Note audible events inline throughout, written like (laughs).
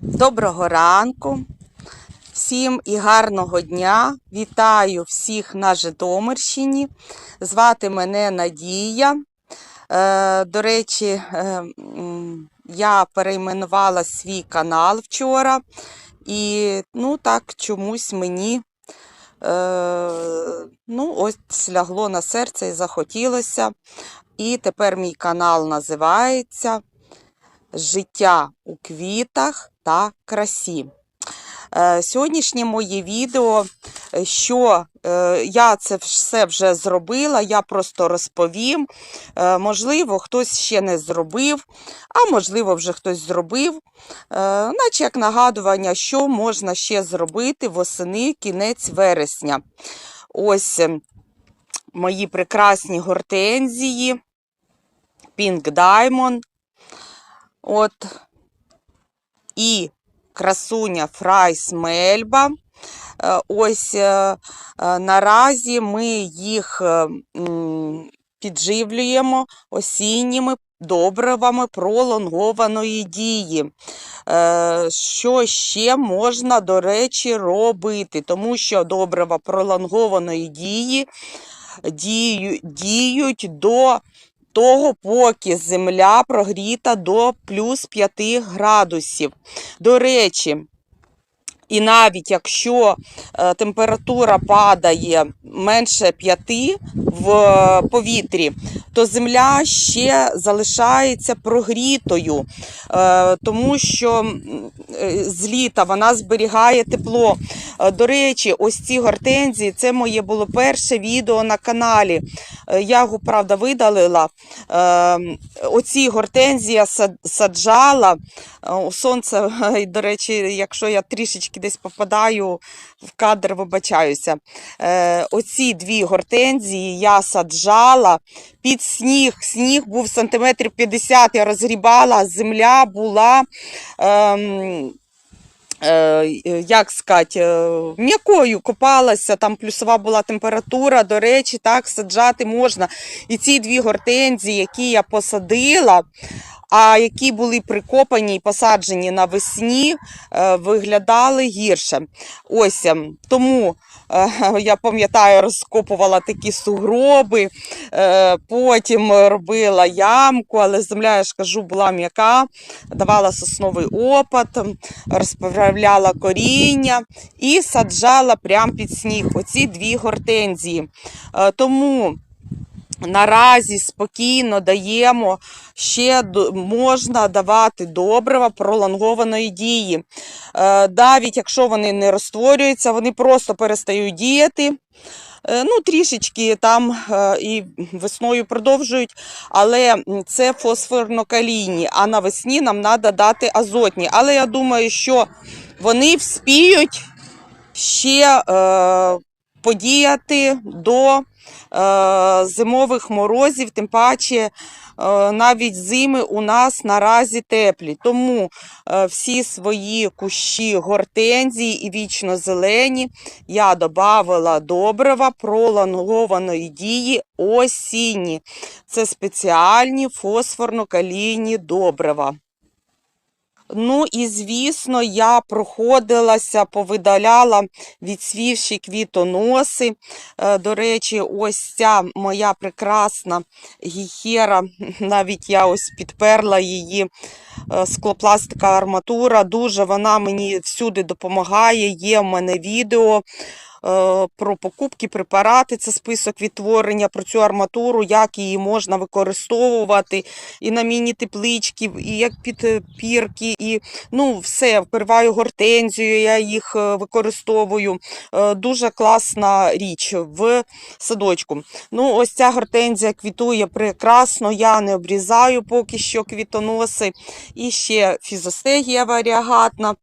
Доброго ранку, всім і гарного дня. Вітаю всіх на Житомирщині. Звати мене Надія. Е, до речі, е, я перейменувала свій канал вчора, і ну так чомусь мені е, ну, ось лягло на серце і захотілося. І тепер мій канал називається Життя у квітах та красі. Е, Сьогоднішнє моє відео, е, що е, я це все вже зробила, я просто розповім. Можливо, хтось ще не зробив, а можливо, вже хтось зробив. Наче як нагадування, що можна ще зробити восени кінець вересня. Ось е, мої прекрасні гортензії, Pink Diamond. От. І красуня Фрайс Мельба. Е, Ось е, е, наразі ми їх підживлюємо осінніми добривами пролонгованої дії. Що ще можна, до речі, робити? Тому що добрива пролонгованої дії діють до того, поки земля прогріта до плюс 5 градусів. До речі, і навіть якщо е, температура падає менше 5 в е, повітрі, то земля ще залишається прогрітою, е, тому що з літа вона зберігає тепло. До речі, ось ці гортензії це моє було перше відео на каналі. Я його, правда, видалила. Оці гортензії я сад- саджала. Сонце, (laughs) до речі, якщо я трішечки десь попадаю в кадр, вибачаюся. Е, Оці дві гортензії я саджала під сніг. Сніг був сантиметрів 50, я розгрібала, земля була. Ем, е, як сказати, е, м'якою копалася, там плюсова була температура, до речі, так саджати можна. І ці дві гортензії, які я посадила, а які були прикопані і посаджені навесні, е, виглядали гірше. Ось ем, тому е, (laughs) я пам'ятаю, розкопувала такі сугроби, е, потім робила ямку, але земля, я ж кажу, була м'яка, давала сосновий опад, розправляла коріння і саджала прямо під сніг оці дві гортензії. Тому наразі спокійно даємо ще можна давати добрива пролонгованої дії. Е, Навіть якщо вони не розтворюються, вони просто перестають діяти. Е, Ну, трішечки там е, і весною продовжують, але це фосфорно-калійні, а навесні нам треба дати азотні. Але я думаю, що вони вспіють ще подіяти до зимових морозів, тим паче е, навіть зими у нас наразі теплі. Тому е, всі свої кущі гортензії і вічно зелені я додавала добрива пролонгованої дії осінні. Це спеціальні фосфорно-калійні добрива. Ну і звісно, я проходилася, повидаляла відсвівші квітоноси. Е, До речі, ось ця моя прекрасна гіхера, (laughs) навіть я ось підперла її е, склопластика арматура. Дуже вона мені всюди допомагає. Є в мене відео. Е, Про покупки, препарати, це список відтворення, про цю арматуру, як її можна використовувати і на міні-теплички, і як підпірки, і ну, все, вкриваю гортензію, я їх е, використовую. Е, Дуже класна річ в садочку. Ну, ось ця гортензія квітує прекрасно, я не обрізаю поки що квітоноси. І ще фізостегія варіагатна.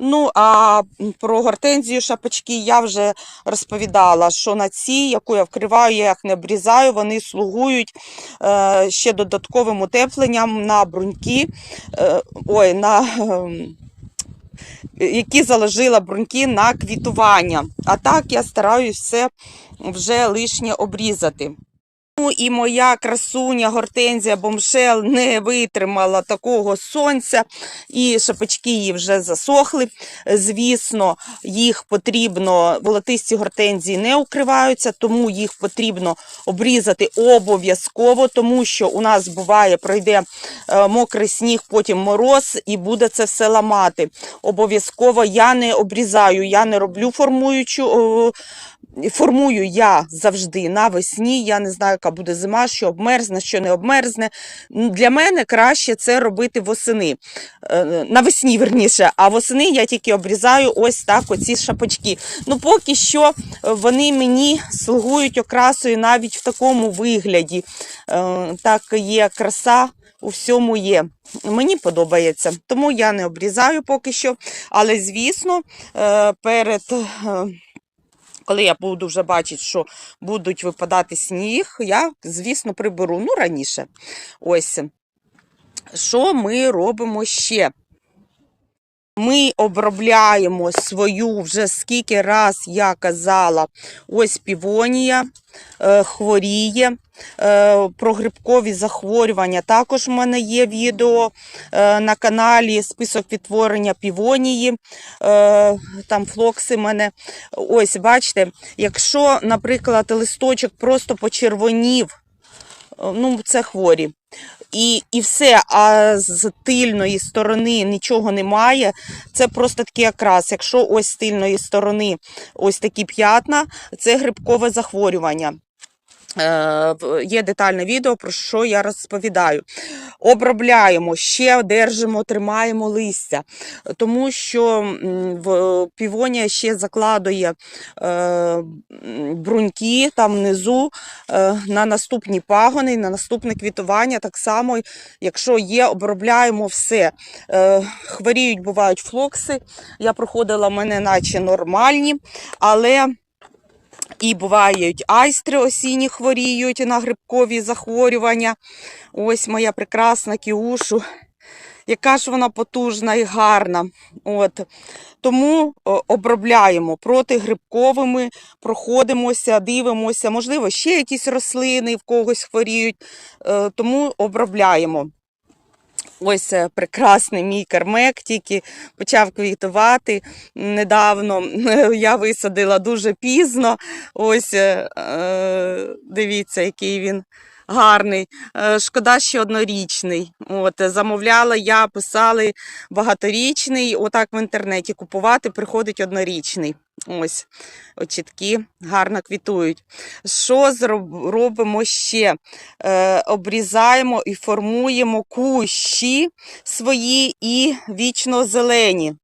Ну, а про гортензію шапочки я вже розповідала, що на ці, яку я вкриваю, я їх не обрізаю, вони слугують е, ще додатковим утепленням на бруньки, е, ой, на, Е, які заложила бруньки на квітування. А так я стараюсь все вже лишнє обрізати. Ну і моя красуня гортензія бомшел не витримала такого сонця, і шапочки її вже засохли. Звісно, їх потрібно, волотисті гортензії не укриваються, тому їх потрібно обрізати обов'язково, тому що у нас буває, пройде е, мокрий сніг, потім мороз, і буде це все ламати. Обов'язково я не обрізаю, я не роблю формуючу. Формую я завжди навесні. Я не знаю, яка буде зима, що обмерзне, що не обмерзне. Для мене краще це робити восени. Е, Навесні, верніше, а восени я тільки обрізаю ось так оці шапочки. Ну, поки що е, вони мені слугують окрасою навіть в такому вигляді. Е, Так є краса. У всьому є. Мені подобається, тому я не обрізаю поки що. Але, звісно, перед коли я буду вже бачити, що будуть випадати сніг, я, звісно, приберу. Ну, раніше. Ось. Що ми робимо ще? Ми обробляємо свою вже скільки раз я казала, ось півонія е, хворіє. Е, про грибкові захворювання також в мене є відео е, на каналі список відтворення півонії. Там флокси мене. Ось, бачите, якщо, наприклад, листочок просто почервонів, ну, це хворі. І, і все, а з тильної сторони нічого немає. Це просто такий окрас. Якщо ось з тильної сторони ось такі п'ятна, це грибкове захворювання. Е, Є детальне відео, про що я розповідаю. Обробляємо, ще держимо, тримаємо листя, тому що в півонія ще закладує е, бруньки там внизу е, на наступні пагони, на наступне квітування. Так само, якщо є, обробляємо все. Хворіють, бувають флокси. Я проходила в мене наче нормальні, але і бувають айстри осінні хворіють на грибкові захворювання. Ось моя прекрасна кіушу. Яка ж вона потужна і гарна. От. Тому обробляємо протигрибковими, проходимося, дивимося, можливо, ще якісь рослини в когось хворіють, е, тому обробляємо. Ось е, прекрасний мій кермек, тільки почав квітувати недавно. (laughs) Я висадила дуже пізно. Ось е, е, дивіться, який він гарний. Шкода, що однорічний. От, замовляла я, писали багаторічний. Отак в інтернеті купувати приходить однорічний. Ось, очітки гарно квітують. Що зроб- робимо ще? Е, обрізаємо і формуємо кущі свої і вічно зелені.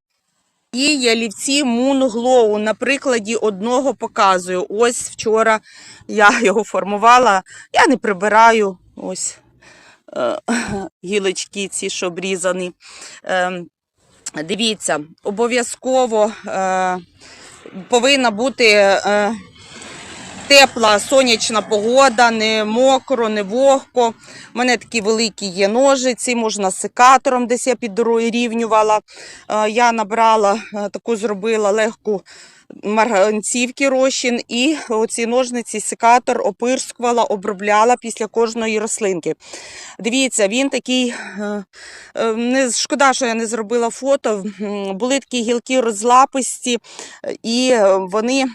І ялівці Glow. На прикладі одного показую. Ось вчора я його формувала. Я не прибираю ось е, гілочки ці, що обрізані. Е, дивіться, обов'язково е, повинна бути. Е, Тепла сонячна погода, не мокро, не вогко. У мене такі великі є ножиці, можна секатором десь я підрівнювала. Е, Я набрала, е, таку зробила легку марганцівки розчин і оці ножниці, секатор опирскувала, обробляла після кожної рослинки. Дивіться, він такий, е, е, не шкода, що я не зробила фото. Були такі гілки розлаписті, е, і вони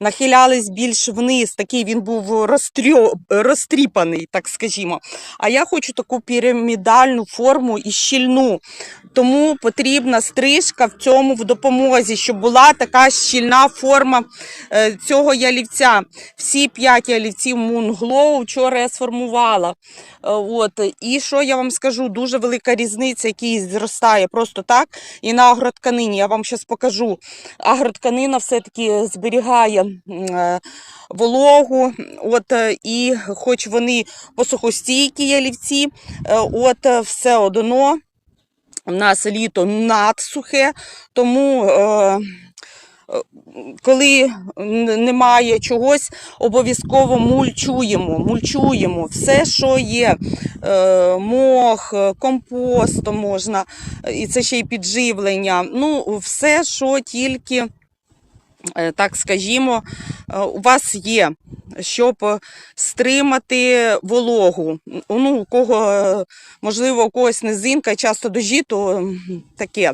нахилялись більш вниз, такий він був розтрьо, розтріпаний, так скажімо. А я хочу таку пірамідальну форму і щільну. Тому потрібна стрижка в цьому в допомозі, щоб була така щільна форма е, цього ялівця. Всі п'ять ялівців Glow вчора я сформувала. Е, От. І що я вам скажу, дуже велика різниця, який зростає просто так. І на агротканині. Я вам зараз покажу. Агротканина все-таки зберігає е, вологу. От, е, і хоч вони посухостійкі ялівці, е, от все одно. У нас літо надсухе, тому коли немає чогось, обов'язково мульчуємо, мульчуємо все, що є. Мох, компост можна, і це ще й підживлення. Ну, все, що тільки так скажімо, е, у вас є, щоб е, стримати вологу. Ну, у кого, е, можливо, у когось низинка, часто дожі, то таке.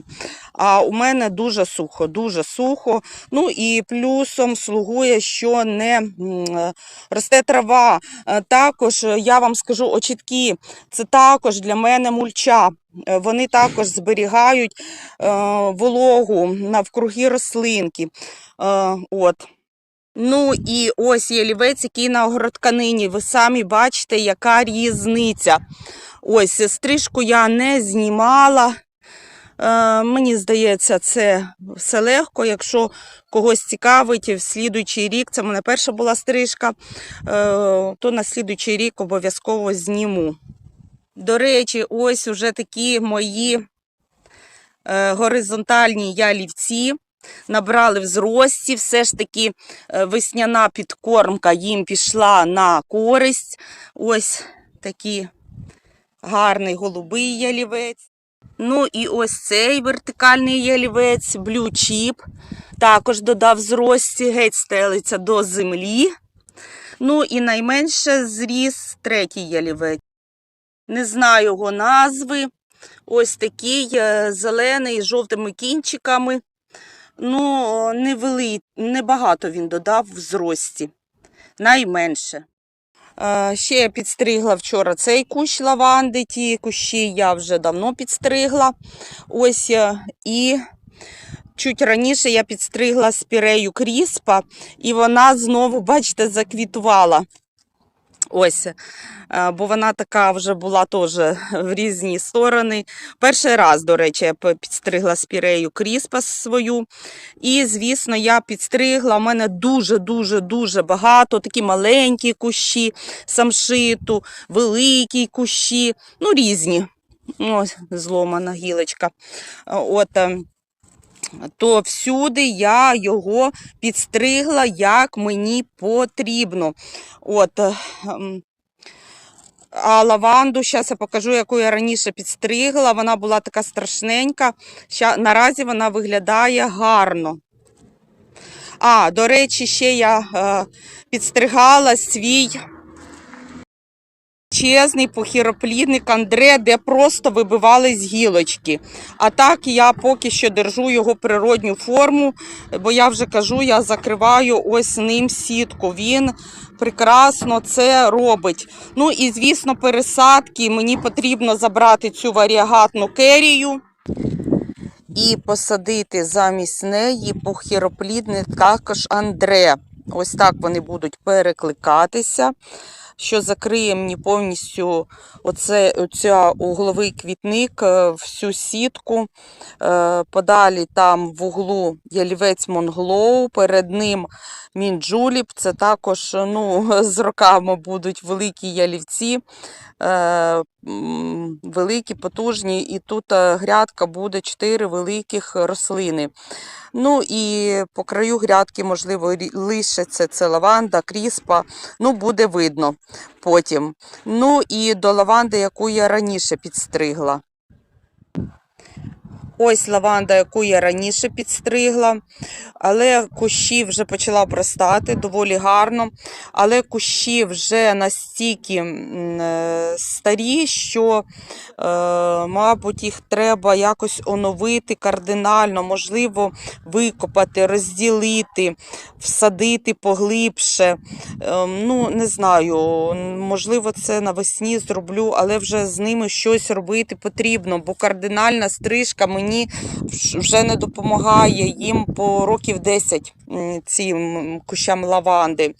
А у мене дуже сухо, дуже сухо. Ну і плюсом слугує, що не росте трава. Е, Також е, я вам скажу очітки, це також для мене мульча. Е, Вони також зберігають вологу навкруги рослинки. От. Ну і ось є лівець, який на огородканині. Ви самі бачите, яка різниця. Ось стрижку я не знімала. Е, мені здається, це все легко. Якщо когось цікавить, в слідуючий рік, це в мене перша була стрижка, е, то на слідуючий рік обов'язково зніму. До речі, ось уже такі мої е, горизонтальні ялівці. Набрали в зрості, все ж таки весняна підкормка їм пішла на користь. Ось такий гарний голубий ялівець. Ну і ось цей вертикальний ялівець, Blue Chip, також додав зрості, геть стелиться до землі. Ну і найменше зріс третій ялівець. Не знаю його назви. Ось такий е, зелений з жовтими кінчиками. Ну, невели... небагато він додав в зрості. Найменше. Е, Ще я підстригла вчора цей кущ лаванди. Ті кущі я вже давно підстригла. Ось е, і чуть раніше я підстригла спірею кріспа, і вона знову, бачите, заквітувала. Ось, е, бо вона така вже була теж в різні сторони. Перший раз, до речі, я підстригла спірею кріспа свою. І, звісно, я підстригла. У мене дуже-дуже-дуже багато, такі маленькі кущі самшиту, великі кущі, ну, різні. Ось, зломана гілочка. Е, От, е, то всюди я його підстригла, як мені потрібно. От, е, ем, а лаванду, зараз я покажу, яку я раніше підстригла. Вона була така страшненька. Ща, наразі вона виглядає гарно. А, до речі, ще я е, підстригала свій чесний похіроплідник Андре, де просто вибивались гілочки. А так я поки що держу його природню форму, бо я вже кажу, я закриваю ось ним сітку. Він прекрасно це робить. Ну і звісно, пересадки. Мені потрібно забрати цю варіагатну керію. І посадити замість неї похіроплідник також Андре. Ось так вони будуть перекликатися що закриє мені повністю оце, оця угловий квітник, е, всю сітку. Е, Подалі там в углу ялівець Монглоу, перед ним Мінджуліп. Це також ну, (laughs) з роками будуть великі ялівці, е, великі, потужні. І тут е, грядка буде 4 великих рослини. Ну і по краю грядки, можливо, лишиться це лаванда, кріспа. Ну, буде видно потім. Ну і до лаванди, яку я раніше підстригла. Ось лаванда, яку я раніше підстригла, але кущі вже почала обростати доволі гарно. Але кущі вже настільки е, старі, що, е, мабуть, їх треба якось оновити кардинально, можливо, викопати, розділити, всадити поглибше. Ем, Ну, не знаю, можливо, це навесні зроблю, але вже з ними щось робити потрібно, бо кардинальна стрижка мені вж- вже не допомагає їм по років 10 цим кущам лаванди.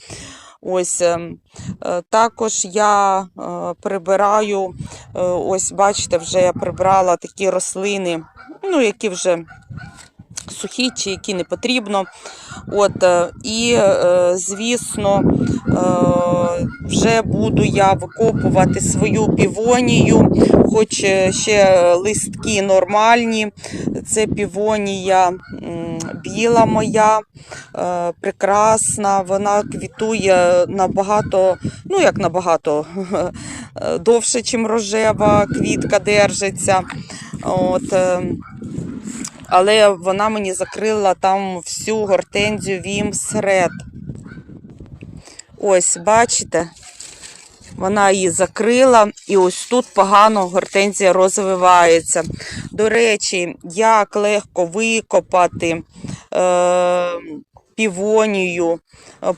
Ось ем, е, також я е, прибираю, е, ось бачите, вже я прибрала такі рослини, ну, які вже сухі чи які не потрібно. От, е, і, е, звісно, е, вже буду я викопувати свою півонію, хоч ще листки нормальні. Це півонія біла моя, прекрасна. Вона квітує набагато, ну як набагато (laughs) довше, ніж рожева квітка держиться. От, але вона мені закрила там всю гортензію Вімс Ред. Ось, бачите, вона її закрила, і ось тут погано гортензія розвивається. До речі, як легко викопати е, півонію,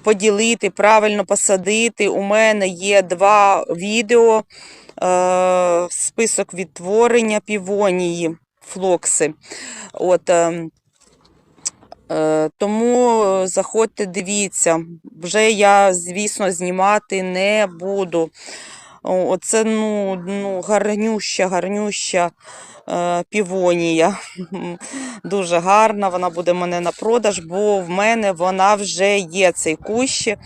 поділити, правильно посадити. У мене є два відео, е, список відтворення півонії, флокси. От, е, Е, Тому заходьте, дивіться. Вже я, звісно, знімати не буду. Оце ну, ну, гарнюща, гарнюща е, півонія. (laughs) Дуже гарна, вона буде в мене на продаж, бо в мене вона вже є цей кущ е,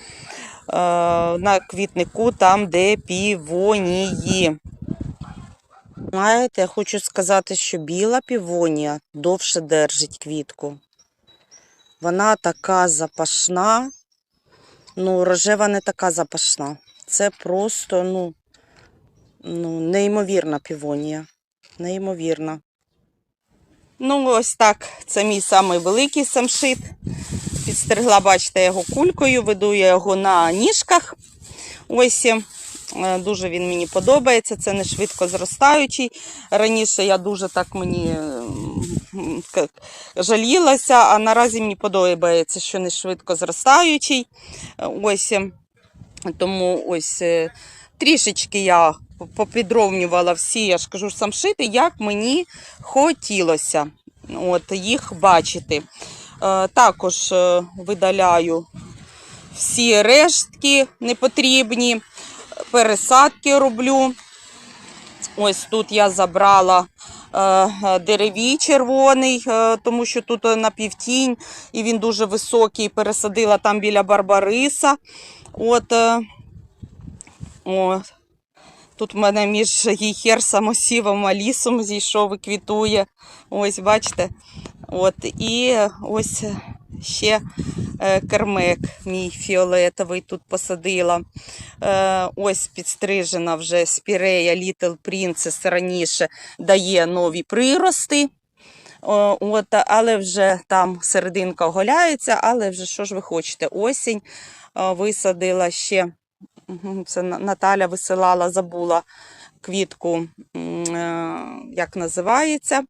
на квітнику, там, де півонії. Знаєте, я хочу сказати, що біла півонія довше держить квітку. Вона така запашна. Ну, рожева не така запашна. Це просто, ну, ну неймовірна півонія. Неймовірна. Ну, ось так. Це мій самий великий самшит. Підстерегла, бачите, його кулькою, веду я його на ніжках. Ось. Е, Дуже він мені подобається. Це не швидко зростаючий. Раніше я дуже так мені жалілася, а наразі мені подобається, що не швидко зростаючий. Е, Ось е, тому ось е, трішечки я попідровнювала всі, я ж кажу, самшити, як мені хотілося от, їх бачити. Е, Також е, видаляю всі рештки непотрібні, пересадки роблю. Ось тут я забрала е, е, деревій червоний, е, тому що тут напівтінь, і він дуже високий. Пересадила там біля Барбариса. От, о, тут в мене між гіхерсом, осівом, алісом зійшов і квітує. Ось, бачите. От, і ось ще е, кермек мій фіолетовий тут посадила. Е, ось підстрижена вже спірея Little Princess раніше дає нові прирости. От, але вже там серединка оголяється, але вже що ж ви хочете? Осінь е, висадила ще. Це Наталя висилала, забула квітку, е, як називається.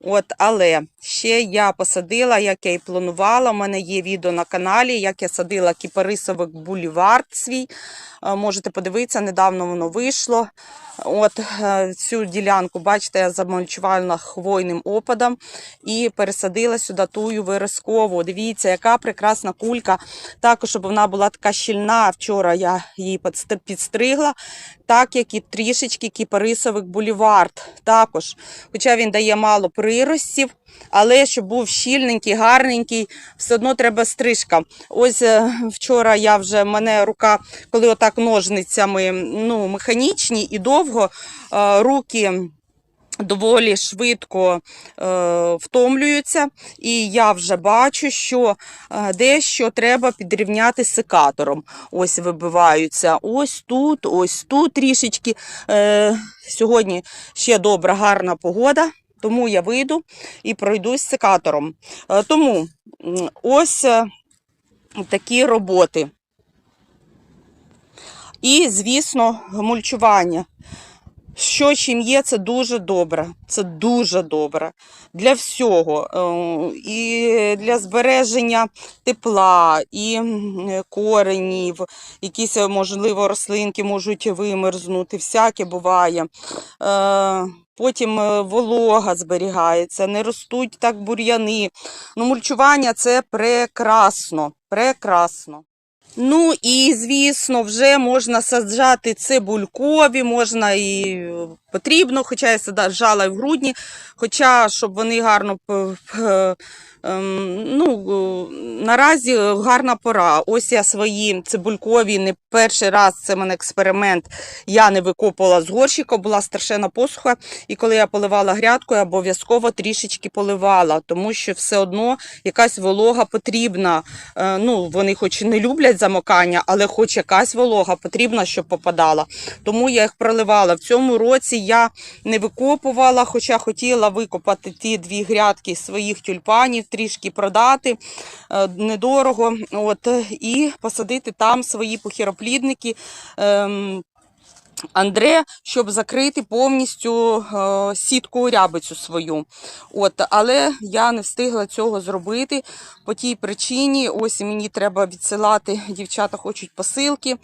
От, але ще я посадила, як я і планувала. У мене є відео на каналі, як я садила кіпарисовик бульвард свій. Е, Можете подивитися, недавно воно вийшло. От е, цю ділянку, бачите, я замульчувала хвойним опадом і пересадила сюди тую виразкову. Дивіться, яка прекрасна кулька. Також, щоб вона була така щільна. Вчора я її підстригла, так як і трішечки кіпарисовик булівард Також, хоча він дає мало приростів, але щоб був щільненький, гарненький, все одно треба стрижка. Ось е, вчора я вже мене рука, коли отак ножницями ну, механічні і довго е, руки. Доволі швидко е, втомлюються, і я вже бачу, що е, дещо треба підрівняти секатором. Ось вибиваються. Ось тут, ось тут трішечки. Е, сьогодні ще добра, гарна погода, тому я вийду і пройдусь секатором. Е, тому ось е, такі роботи. І, звісно, мульчування. Що чим є, це дуже добре. Це дуже добре для всього. Е, І для збереження тепла, і коренів, якісь, можливо, рослинки можуть вимерзнути, всяке буває. Е, Потім е, волога зберігається, не ростуть так бур'яни. Ну, мульчування це прекрасно. Прекрасно. Ну і звісно, вже можна саджати цибулькові, можна і е, потрібно, хоча я саджала і в грудні, хоча щоб вони гарно ем, ну, наразі гарна пора. Ось я свої цибулькові не перший раз це мене експеримент. Я не викопувала з горщика, була страшенна посуха. І коли я поливала грядку, я обов'язково трішечки поливала, тому що все одно якась волога потрібна. Е, Ну, вони хоч і не люблять замокання, але хоч якась волога потрібна, щоб попадала. Тому я їх проливала. В цьому році я не викопувала, хоча хотіла викопати ті дві грядки своїх тюльпанів, трішки продати е, недорого. От, і посадити там свої похіроплідники. Андре, щоб закрити повністю е, сітку рябицю свою. От, але я не встигла цього зробити по тій причині. Ось мені треба відсилати, дівчата хочуть посилки.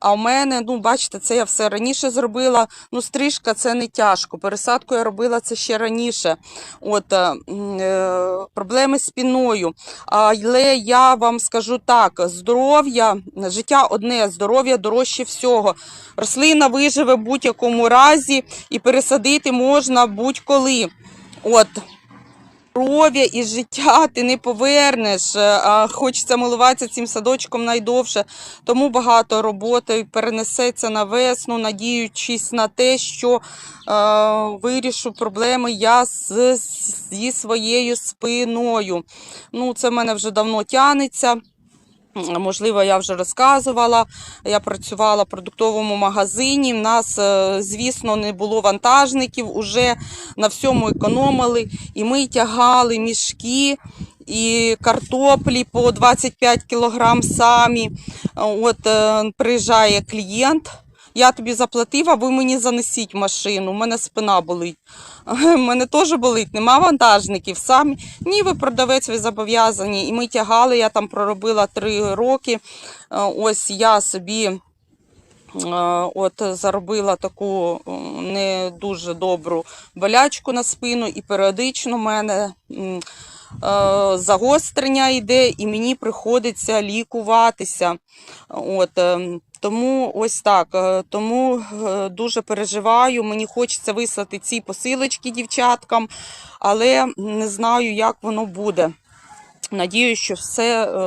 А у мене, ну, бачите, це я все раніше зробила. Ну, стрижка це не тяжко. Пересадку я робила це ще раніше. От, е, е, проблеми з спіною. Але я вам скажу так: здоров'я, життя одне, здоров'я дорожче всього. Рослина виживе в будь-якому разі і пересадити можна будь-коли. От. Здоров'я і життя ти не повернеш. е, хочеться милуватися цим садочком найдовше. Тому багато роботи перенесеться на весну, надіючись на те, що е, вирішу проблеми я з, зі своєю спиною. Ну, це в мене вже давно тянеться. Можливо, я вже розказувала. Я працювала в продуктовому магазині. У нас, е, звісно, не було вантажників, уже на всьому економили. І ми тягали мішки і картоплі по 25 кілограм самі. От е, приїжджає клієнт. Я тобі заплатив, а ви мені занесіть машину. У мене спина болить. (laughs) У мене теж болить, нема вантажників. Самі ні, ви продавець, ви зобов'язані. І ми тягали, я там проробила три роки. Е, Ось я собі е, от заробила таку е, не дуже добру болячку на спину, і періодично в мене загострення йде, і мені приходиться лікуватися. От, е, тому ось так. е, Тому е, дуже переживаю. Мені хочеться вислати ці посилочки дівчаткам, але не знаю, як воно буде. Надію, що все е,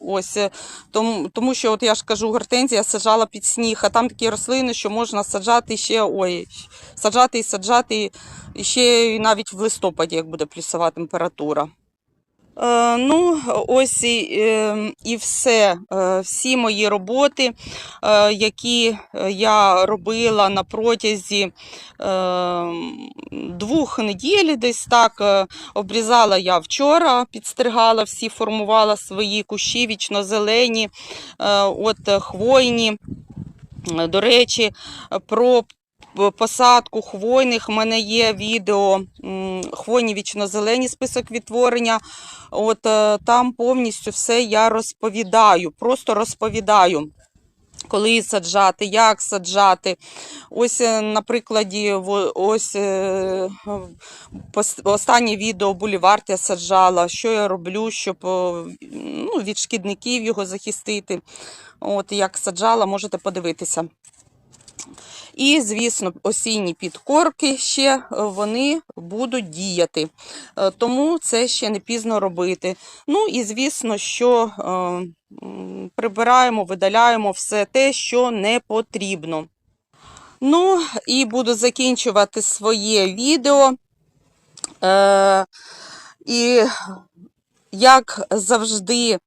ось е, тому, тому що, от я ж кажу, гортензія саджала під сніг, а там такі рослини, що можна саджати ще ой, саджати і саджати ще навіть в листопаді, як буде плюсова температура. Е, ну, ось і, е, і все. Е, всі мої роботи, які я робила на протязі двох неділь, десь так. Обрізала я вчора, підстригала всі, формувала свої кущі вічно-зелені, от хвойні. До речі, про посадку хвойних в мене є відео хвойні вічно-зелені список відтворення. От е, там повністю все я розповідаю, просто розповідаю. Коли саджати, як саджати. Ось е, на прикладі, ось е, останнє відео булівард я саджала, що я роблю, щоб ну, від шкідників його захистити. От як саджала, можете подивитися. І, звісно, осінні підкорки ще е, вони будуть діяти. Е, Тому це ще не пізно робити. Ну і звісно, що е, прибираємо, видаляємо все те, що не потрібно. Ну, і буду закінчувати своє відео. Е, і як завжди,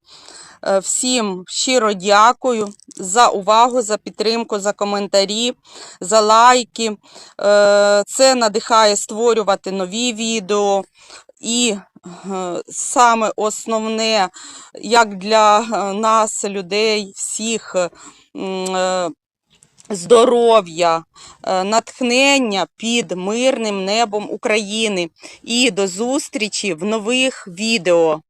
всім щиро дякую за увагу, за підтримку, за коментарі, за лайки. Е, Це надихає створювати нові відео. І е, саме основне, як для е, нас, людей, всіх, е, е, здоров'я, е, натхнення під мирним небом України. І до зустрічі в нових відео.